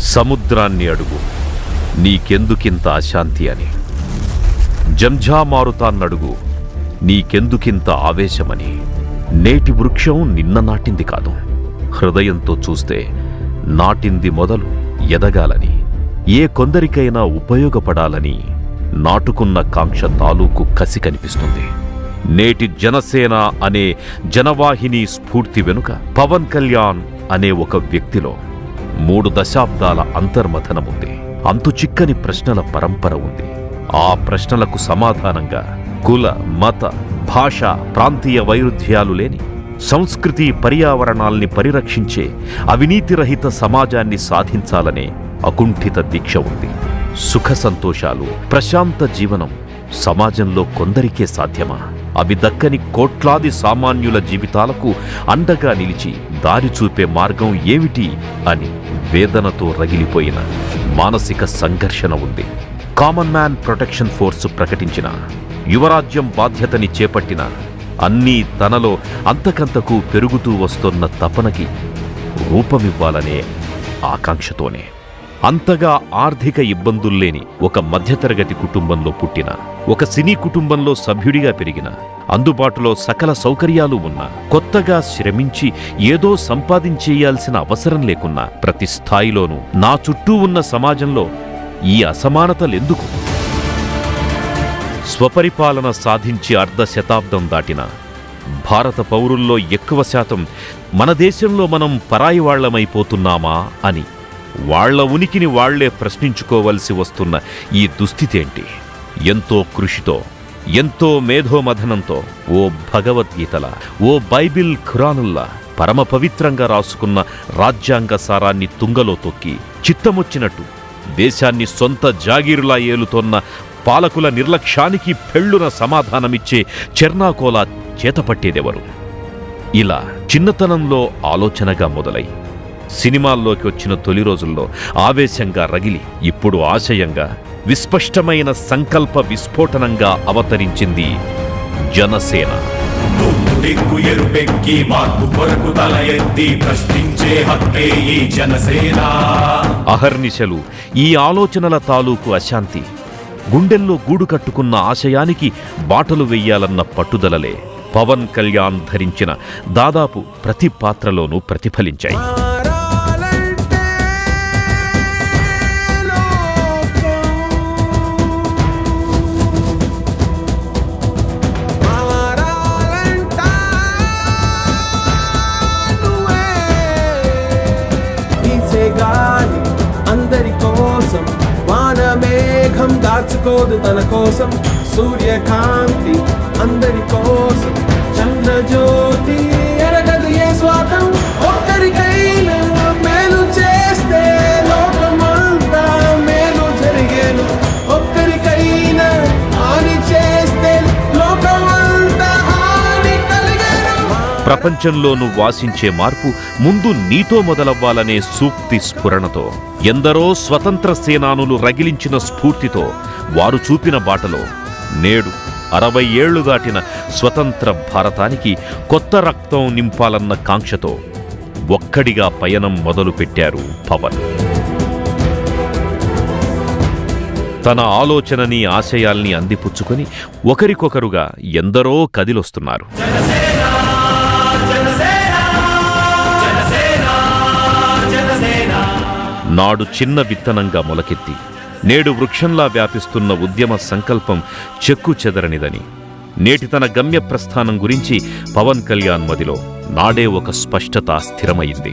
సముద్రాన్ని అడుగు. నీకెందుకింత అశాంతి అని. జంఝామారుతాన్నడుగు. నీకెందుకింత ఆవేశమని. నేటి వృక్షం నిన్న నాటింది కాదు. హృదయంతో చూస్తే నాటింది మొదలు ఎదగాలని. ఏ కొందరికైనా ఉపయోగపడాలని నాటుకున్న కాంక్ష తాలూకు కసి కనిపిస్తుంది. నేటి జనసేన అనే జనవాహిని స్ఫూర్తి వెనుక పవన్ కళ్యాణ్ అనే ఒక వ్యక్తిలో మూడు దశాబ్దాల అంతర్మథనముంది. అంతు చిక్కని ప్రశ్నల పరంపర ఉంది. ఆ ప్రశ్నలకు సమాధానంగా కుల మత భాష ప్రాంతీయ వైరుధ్యాలు లేని సంస్కృతి పర్యావరణాల్ని పరిరక్షించే అవినీతిరహిత సమాజాన్ని సాధించాలనే అకుంఠిత దీక్ష ఉంది. సుఖ సంతోషాలు ప్రశాంత జీవనం సమాజంలో కొందరికే సాధ్యమా? అవి దక్కని కోట్లాది సామాన్యుల జీవితాలకు అండగా నిలిచి దారి చూపే మార్గం ఏమిటి అని వేదనతో రగిలిపోయిన మానసిక సంఘర్షణ ఉంది. కామన్ మ్యాన్ ప్రొటెక్షన్ ఫోర్స్ ప్రకటించిన యువరాజ్యం బాధ్యతని చేపట్టిన అన్నీ తనలో అంతకంతకు పెరుగుతూ వస్తున్న తపనకి రూపమివ్వాలనే ఆకాంక్షతోనే. అంతగా ఆర్థిక ఇబ్బందుల్లేని ఒక మధ్యతరగతి కుటుంబంలో పుట్టిన ఒక సినీ కుటుంబంలో సభ్యుడిగా పెరిగిన అందుబాటులో సకల సౌకర్యాలు ఉన్న కొత్తగా శ్రమించి ఏదో సంపాదించేయాల్సిన అవసరం లేకున్నా ప్రతి స్థాయిలోనూ నా చుట్టూ ఉన్న సమాజంలో ఈ అసమానతలెందుకు స్వపరిపాలన సాధించి అర్ధ శతాబ్దం దాటిన భారత పౌరుల్లో ఎక్కువ శాతం మన దేశంలో మనం పరాయి వాళ్ళమైపోతున్నామా అని వాళ్ళ ఉనికిని వాళ్ళే ప్రశ్నించుకోవలసి వస్తున్న ఈ దుస్థితేంటి ఎంతో కృషితో ఎంతో మేధోమథనంతో ఓ భగవద్గీతల ఓ బైబిల్ ఖురానుల్లా పరమ పవిత్రంగా రాసుకున్న రాజ్యాంగ సారాన్ని తుంగలో తొక్కి చిత్తమొచ్చినట్టు దేశాన్ని సొంత జాగీరులా ఏలుతోన్న పాలకుల నిర్లక్ష్యానికి పెళ్ళున సమాధానమిచ్చే చెర్నాకోలా చేతపట్టేదెవరు? ఇలా చిన్నతనంలో ఆలోచనగా మొదలై సినిమాల్లోకి వచ్చిన తొలి రోజుల్లో ఆవేశంగా రగిలి ఇప్పుడు ఆశయంగా విస్పష్టమైన సంకల్ప విస్ఫోటనంగా అవతరించింది జనసేన. దిక్కు ఎరుపెక్కి మార్పు కొరకు తల ఎత్తి ప్రశ్నించే హక్కే ఈ జనసేన. అహర్నిశలు ఈ ఆలోచనల తాలూకు అశాంతి గుండెల్లో గూడు కట్టుకున్న ఆశయానికి బాటలు వెయ్యాలన్న పట్టుదలలే పవన్ కళ్యాణ్ ధరించిన దాదాపు ప్రతి పాత్రలోనూ ప్రతిఫలించాయి. దాచుకోదు తన కోసం సూర్యకాంతి అందరి కోసం చంద్రజ్యోతి. ఎరగదు ఏ స్వాతం ప్రపంచంలోనూ వాసించే మార్పు ముందు నీతో మొదలవ్వాలనే సూక్తి స్ఫురణతో ఎందరో స్వతంత్ర సేనానులు రగిలించిన స్ఫూర్తితో వారు చూపిన బాటలో నేడు అరవై ఏళ్ళు దాటిన స్వతంత్ర భారతానికి కొత్త రక్తం నింపాలన్న కాంక్షతో ఒక్కడిగా పయనం మొదలుపెట్టారు పవన్. తన ఆలోచనని ఆశయాల్ని అందిపుచ్చుకొని ఒకరికొకరుగా ఎందరో కదిలొస్తున్నారు. నాడు చిన్న విత్తనంగా మొలకెత్తి నేడు వృక్షంలా వ్యాపిస్తున్న ఉద్యమ సంకల్పం చెక్కు చెదరనిదని. నేటి తన గమ్య ప్రస్థానం గురించి పవన్ కళ్యాణ్ మదిలో నాడే ఒక స్పష్టత స్థిరమైంది.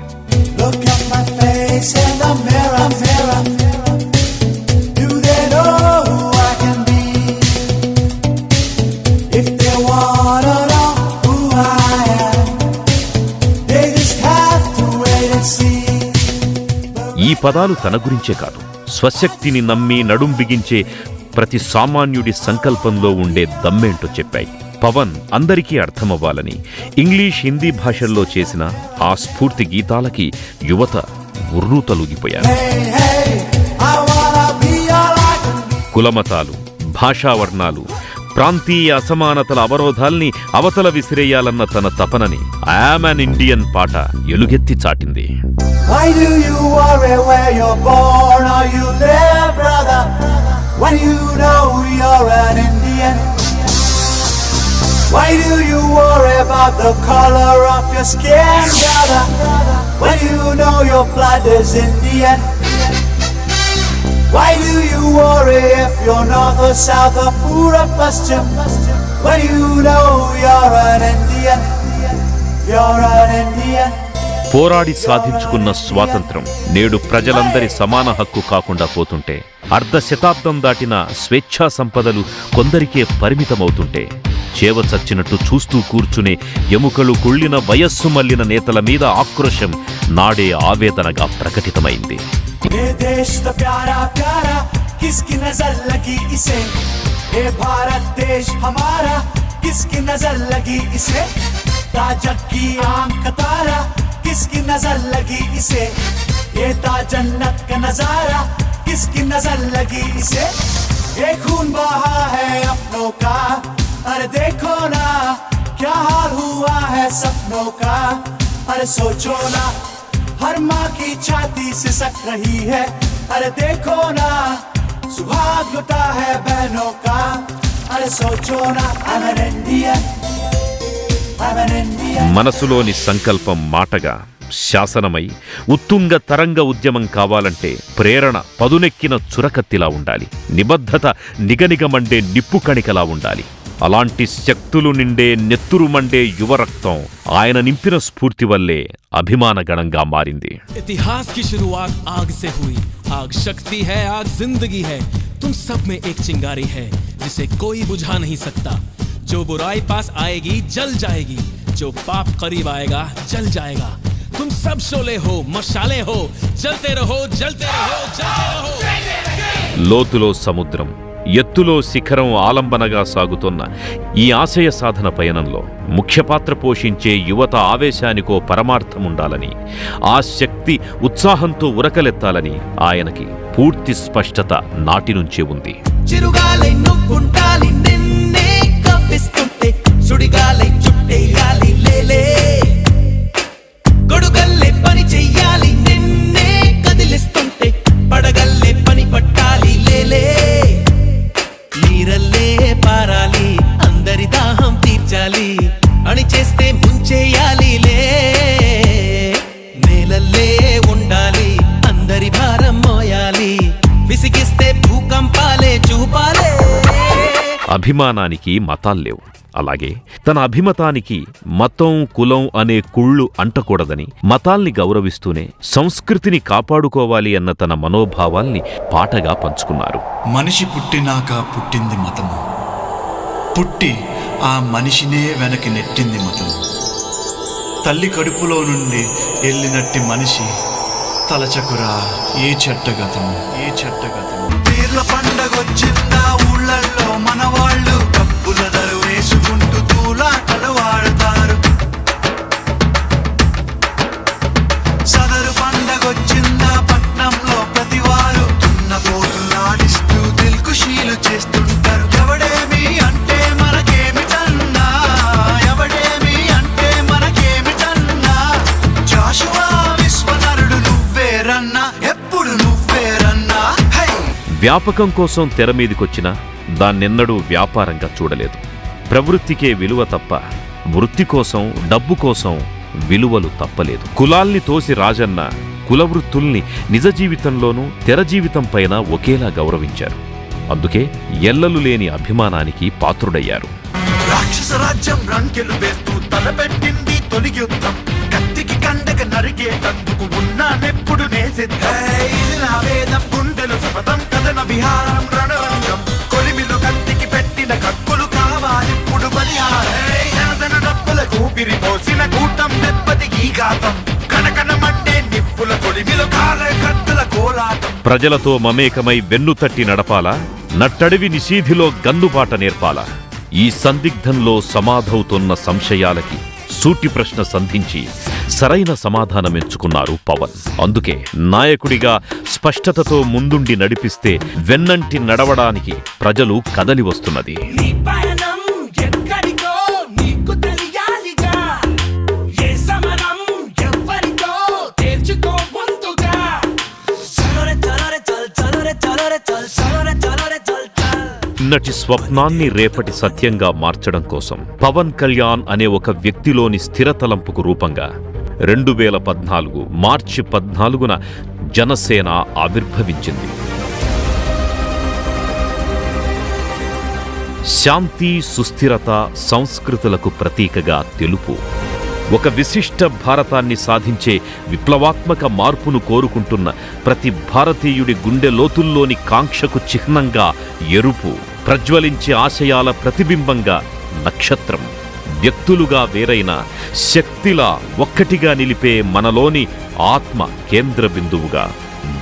పదాలు తన గురించే కాదు. స్వశక్తిని నమ్మి నడుం బిగించే ప్రతి సామాన్యుడి సంకల్పంలో ఉండే దమ్మేంటో చెప్పాయి. పవన్ అందరికీ అర్థమవ్వాలని ఇంగ్లీష్ హిందీ భాషల్లో చేసిన ఆ స్ఫూర్తి గీతాలకి యువత ఉర్రూతలూగిపోయారు Hey, కులమతాలు భాషావర్ణాలు ప్రాంతీయ అసమానతల అవరోధాల్ని అవతల విసిరేయాలన్న తన తపనని ఐఆమ్ అన్ ఇండియన్ పాట ఎలుగెత్తి చాటింది. Why do you worry where you're born or you live, brother? When you know you're an Indian. Why do you worry about the color of your skin, brother? When you know your blood is Indian. Why do you worry if you're north or south or poor Pura Paschim? When you know you're an Indian. You're an Indian. పోరాడి సాధించుకున్న స్వాతంత్రం నేడు ప్రజలందరి సమాన హక్కు కాకుండా పోతుంటే అర్ధ శతాబ్దం దాటిన స్వేచ్ఛా సంపదలు కొందరికే పరిమితమవుతుంటే చేవ చచ్చినట్టు చూస్తూ కూర్చునే ఎముకలు కుళ్ళిన వయస్సు మళ్లిన నేతల మీద ఆక్రోశం నాడే ఆవేదనగా ప్రకటితమైంది ये देश तो प्यारा प्यारा किसकी नजर लगी इसे ये भारत देश हमारा किसकी नजर लगी इसे ताजक की आंख का तारा किसकी नज़र लगी इसे? ये ता जन्नत का नज़ारा। किसकी नज़र लगी इसे? ये खून बहा है अपनों का। अरे देखो ना, क्या हाल हुआ है सपनों का? अरे सोचो ना, हर माँ की छाती से सक रही है। अरे देखो ना, सुहाग लुटा है बहनों का। अरे सोचो ना an Indian మనసులోని సంకల్పం మాటగా శాసనమై ఉత్తుంగ తరంగ ఉద్యమం కావాలంటే ప్రేరణ పదునెక్కిన చురకత్తిలా ఉండాలి. నిబద్ధత నిగనిగమండే నిప్పు కణికలా ఉండాలి. అలాంటి శక్తులు నిండే నెత్తురు మండే యువరక్తం ఆయన నింపిన స్ఫూర్తి వల్లే అభిమానగణంగా మారింది. ఇతిహాస్కి ఆగ్ ఆగ్ శక్తి హై ఆగ్ తుమ్ సబ్ జిసే కోయి బుజా నహీ సక్తా. जो बुराई पास आएगी जल जाएगी जो पाप करीब आएगा जल जाएगा तुम सब शोले हो मशाले हो जलते रहो जलते रहो जलते रहो లోతులో సముద్రం ఎత్తులో శిఖరం ఆలంబనగా సాగుతున్న ఈ ఆశయ సాధన పయనంలో ముఖ్య పాత్ర పోషించే యువత ఆవేశానికో పరమార్థముండాలని ఆ శక్తి ఉత్సాహంతో ఉరకలెత్తాలని ఆయనకి పూర్తి స్పష్టత నాటి నుంచే ఉంది చిరుగాలై నువ్వుంటాలి అభిమానానికి మతాల్లేవు అలాగే తన అభిమతానికి మతం కులం అనే కుళ్ళు అంటకూడదని మతాల్ని గౌరవిస్తూనే సంస్కృతిని కాపాడుకోవాలి అన్న తన మనోభావాల్ని పాటగా పంచుకున్నారు. మనిషి పుట్టినాక పుట్టింది మతము. పుట్టి ఆ మనిషినే వెనక్కి నెట్టింది మతము. తల్లి కడుపులో నుండి వెళ్ళినట్టి మనిషి తలచకురా ఏ చెట్టగతము ఏ చెట్టగతము పీర్ల పండగొచ్చిందా ఊళ్ళల్లో? మనవాళ్ళు కప్పుల దరు వేసుకుంటూ తూలాటలు వాడతారు సదరు పండగొచ్చిందా పట్నంలో ప్రతివారు? తున్న పోతులాడిస్తూ దిల్కుషీలు చేస్తుంటారు. వ్యాపకం కోసం తెర మీదకొచ్చినా దాన్నెన్నడూ వ్యాపారంగా చూడలేదు. ప్రవృత్తికే విలువ తప్ప వృత్తి కోసం డబ్బు కోసం విలువలు తప్పలేదు. కులాల్ని తోసి రాజన్న కులవృత్తుల్ని నిజ జీవితంలోనూ తెర జీవితం పైన ఒకేలా గౌరవించారు. అందుకే ఎల్లలు లేని అభిమానానికి పాత్రుడయ్యారు. రాక్షస రాజ్యం రంకెలు వేస్తూ తలపెట్టింది తొలి యుద్ధం. కండగ నరికేటందుకు ఉన్నానెప్పుడు ఇది నా వేదం గుండెలు శపథం కథన విహారం రణరంగం. కొలిమిలు కత్తికి పెట్టిన కక్కులు కావాలిప్పుడు బలిహారం. జనదన డప్పుల కూపిరి పోసిన కూటం దెబ్బతి ఈ ఘాతం. కనకనమంటే నిప్పుల కొలిమిలు కాలే కత్తుల కోలాటం. ప్రజలతో మమేకమై వెన్నుతట్టి నడపాలా? నట్టడివి నిషీధిలో గన్నుబాట నేర్పాలా? ఈ సందిగ్ధంలో సమాధవుతున్న సంశయాలకి సూటి ప్రశ్న సంధించి సరైన సమాధానం ఎంచుకున్నారు పవన్. అందుకే నాయకుడిగా స్పష్టతతో ముందుండి నడిపిస్తే వెన్నంటి నడవడానికి ప్రజలు కదలి వస్తున్నది. నిన్నటి స్వప్నాన్ని రేపటి సత్యంగా మార్చడం కోసం పవన్ కళ్యాణ్ అనే ఒక వ్యక్తిలోని స్థిర తలంపుకు రూపంగా రెండు వేల పద్నాలుగు మార్చి పద్నాలుగున జనసేన ఆవిర్భవించింది. శాంతి సుస్థిరత సంస్కృతులకు ప్రతీకగా తెలుపు. ఒక విశిష్ట భారతాన్ని సాధించే విప్లవాత్మక మార్పును కోరుకుంటున్న ప్రతి భారతీయుడి గుండె లోతుల్లోని కాంక్షకు చిహ్నంగా ఎరుపు. ప్రజ్వలించే ఆశయాల ప్రతిబింబంగా నక్షత్రం. వ్యక్తులుగా వేరైన శక్తిలా ఒక్కటిగా నిలిపే మనలోని ఆత్మ కేంద్ర బిందువుగా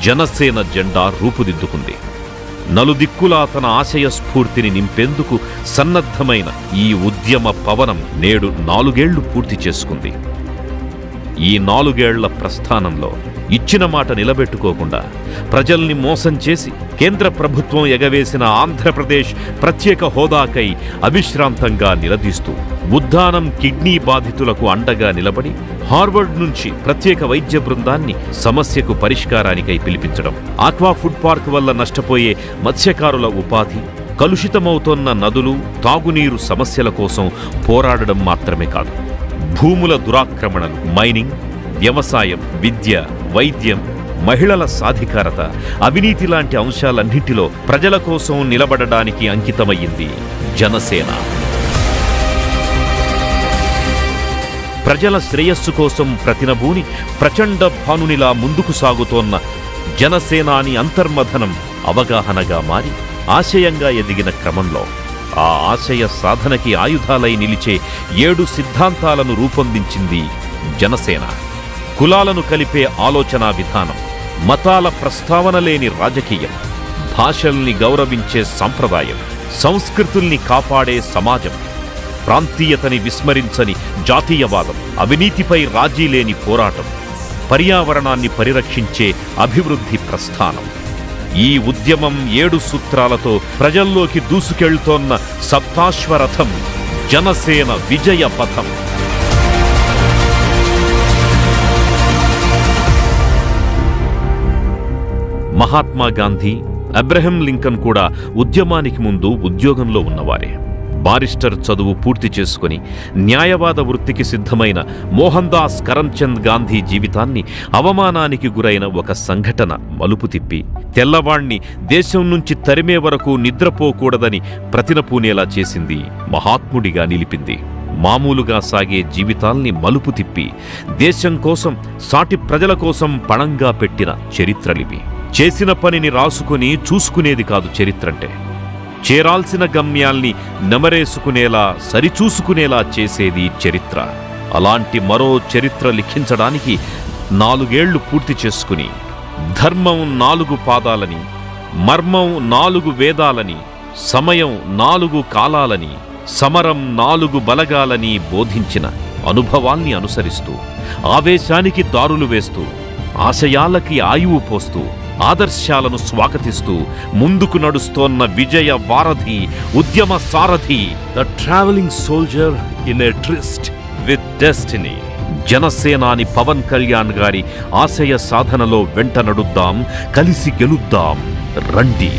జనసేన జెండా రూపుదిద్దుకుంది. నలుదిక్కులా తన ఆశయ స్ఫూర్తిని నింపేందుకు సన్నద్ధమైన ఈ ఉద్యమ పవనం నేడు నాలుగేళ్ళు పూర్తి చేసుకుంది. ఈ నాలుగేళ్ళ ప్రస్థానంలో ఇచ్చిన మాట నిలబెట్టుకోకుండా ప్రజల్ని మోసం చేసి కేంద్ర ప్రభుత్వం ఎగవేసిన ఆంధ్రప్రదేశ్ ప్రత్యేక హోదాకై అవిశ్రాంతంగా నిలదీస్తూ ఉద్దానం కిడ్నీ బాధితులకు అండగా నిలబడి హార్వర్డ్ నుంచి ప్రత్యేక వైద్య బృందాన్ని సమస్యకు పరిష్కారానికై పిలిపించడం ఆక్వా ఫుడ్ పార్క్ వల్ల నష్టపోయే మత్స్యకారుల ఉపాధి కలుషితమవుతోన్న నదులు తాగునీరు సమస్యల కోసం పోరాడడం మాత్రమే కాదు. భూముల దురాక్రమణలు మైనింగ్ వ్యవసాయం విద్య వైద్యం మహిళల సాధికారత అవినీతి లాంటి అంశాలన్నింటిలో ప్రజల కోసం నిలబడడానికి అంకితమయ్యింది జనసేన. ప్రజల శ్రేయస్సు కోసం ప్రతినబూని ప్రచండ భానునిలా ముందుకు సాగుతోన్న జనసేనాని అంతర్మథనం అవగాహనగా మారి ఆశయంగా ఎదిగిన క్రమంలో ఆ ఆశయ సాధనకి ఆయుధాలై నిలిచే ఏడు సిద్ధాంతాలను రూపొందించింది జనసేన. కులాలను కలిపే ఆలోచనా విధానం మతాల ప్రస్తావన లేని రాజకీయం భాషల్ని గౌరవించే సంప్రదాయం సంస్కృతుల్ని కాపాడే సమాజం ప్రాంతీయతని విస్మరించని జాతీయవాదం అవినీతిపై రాజీ లేని పోరాటం పర్యావరణాన్ని పరిరక్షించే అభివృద్ధి ప్రస్థానం. ఈ ఉద్యమం ఏడు సూత్రాలతో ప్రజల్లోకి దూసుకెళ్తోన్న సప్తాశ్వరథం జనసేన విజయ పథం. మహాత్మా గాంధీ అబ్రహం లింకన్ కూడా ఉద్యమానికి ముందు ఉద్యోగంలో ఉన్నవారే. బారిస్టర్ చదువు పూర్తి చేసుకుని న్యాయవాద వృత్తికి సిద్ధమైన మోహన్ దాస్ కరమ్చంద్ గాంధీ జీవితాన్ని అవమానానికి గురైన ఒక సంఘటన మలుపు తిప్పి. తెల్లవాణ్ణి దేశం నుంచి తరిమే వరకు నిద్రపోకూడదని ప్రతినపూనేలా చేసింది మహాత్ముడిగా నిలిపింది. మామూలుగా సాగే జీవితాల్ని మలుపు తిప్పి దేశం కోసం సాటి ప్రజల కోసం పణంగా పెట్టిన చరిత్రలివి చేసిన పనిని రాసుకుని చూసుకునేది కాదు చరిత్రంటే. చేరాల్సిన గమ్యాల్ని నెమరేసుకునేలా సరిచూసుకునేలా చేసేది చరిత్ర. అలాంటి మరో చరిత్ర లిఖించడానికి నాలుగేళ్ళు పూర్తి చేసుకుని ధర్మం నాలుగు పాదాలని మర్మం నాలుగు వేదాలని సమయం నాలుగు కాలాలని సమరం నాలుగు బలగాలని బోధించిన అనుభవాల్ని అనుసరిస్తూ ఆవేశానికి దారులు వేస్తూ ఆశయాలకి ఆయువు పోస్తూ ఆదర్శాలను స్వాగతిస్తూ ముందుకు నడుస్తోన్న విజయ వారధి ఉద్యమ సారథి. The travelling soldier in a tryst with destiny జనసేనాని పవన్ కళ్యాణ్ గారి ఆశయ సాధనలో వెంట నడుద్దాం కలిసి గెలుద్దాం. రండి.